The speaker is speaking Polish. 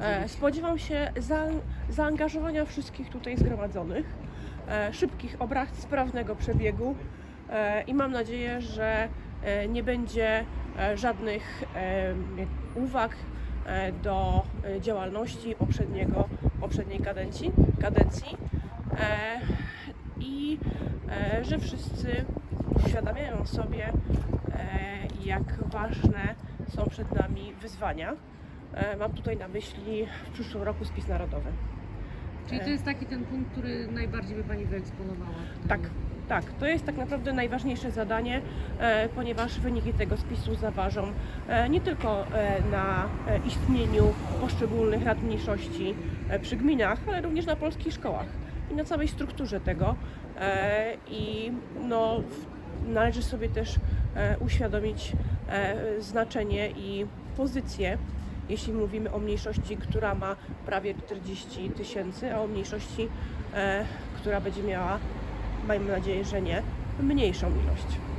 E, Spodziewam się za, zaangażowania wszystkich tutaj zgromadzonych, e, szybkich obrad, sprawnego przebiegu e, i mam nadzieję, że e, nie będzie e, żadnych e, uwag e, do e, działalności poprzedniego, poprzedniej kadencji, kadencji e, i e, że wszyscy uświadamiają sobie, e, jak ważne są przed nami wyzwania. E, Mam tutaj na myśli w przyszłym roku spis narodowy. Czyli to jest taki ten punkt, który najbardziej by Pani wyeksponowała. Tak, tak. To jest tak naprawdę najważniejsze zadanie, e, ponieważ wyniki tego spisu zaważą e, nie tylko e, na e, istnieniu poszczególnych rad mniejszości e, przy gminach, ale również na polskich szkołach i na całej strukturze tego. E, I no, należy sobie też e, uświadomić e, znaczenie i pozycję, jeśli mówimy o mniejszości, która ma prawie 40 tysięcy, a o mniejszości, e, która będzie miała, miejmy nadzieję, że nie, mniejszą ilość.